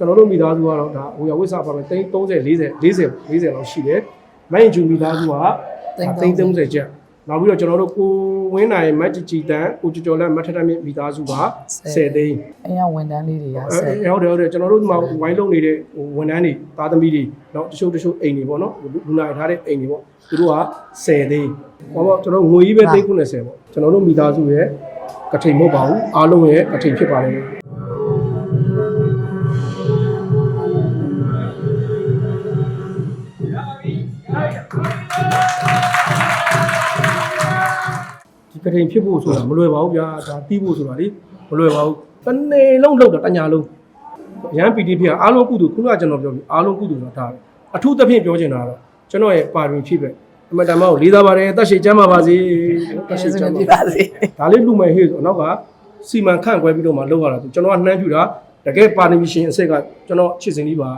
ကျွန်တော်တို့မိသားစုကတော့ဒါဟိုရဝိစာပါမယ်30 40 40 40 40လောက်ရှိတယ်မိုင်းဂျူမိသားစုက30 30ချက်နောက်ပြီးတော့ကျွန်တော်တို့ကိုဝင်းနိုင်မတ်ကြည်တန်ကိုကျော်ကျော်လက်မထထမြင့်မိသားစုက10သိန်းအဲရဝန်တန်းလေးတွေက10ဟုတ်တယ်ဟုတ်တယ်ကျွန်တော်တို့ဒီမှာဝိုင်းလုံးနေတဲ့ဝန်တန်းတွေသားသမီးတွေတော့တချို့တချို့အိမ်တွေပေါ့နော်လူနာထားတဲ့အိမ်တွေပေါ့သူတို့က10သိန်းဘာပေါ့ကျွန်တော်ငွေကြီးပဲသိန်း90ပေါ့ကျွန်တော်တို့မိသားစုရဲ့ကထိန်မဟုတ်ပါဘူးအားလုံးရဲ့ကထိန်ဖြစ်ပါတယ် ဒီကထိန်ဖြစ်ဖို့ဆိုတာမလွယ်ပါဘူးဗျာဒါတီးဖို့ဆိုတာလေမလွယ်ပါဘူးတစ်နေ့လုံးလောက်တာတညာလုံးရန်ပီတီဖြစ်အားလုံးကုသိုလ်ခုနကကျွန်တော်ပြောပြီးအားလုံးကုသိုလ်ဆိုတာဒါပဲအထူးသဖြင့်ပြောချင်တာကတော့ကျွန်တော်ရဲ့ပါရင်ဖြစ်ပဲအမတန်မကိုလေးစားပါတယ်တက်ရှိချမ်းပါပါစေတက်ရှိချမ်းပါပြပါပါစေဒါလေးလူမယ်ဟေ့ဆိုအနောက်ကစီမံခန့်ခွဲပြီးတော့မှလောက်ရတာသူကျွန်တော်ကနှမ်းပြူတာတကယ်ပါရမီရှင်အဆက်ကကျွန်တော်ချစ်စင်ကြီးပါ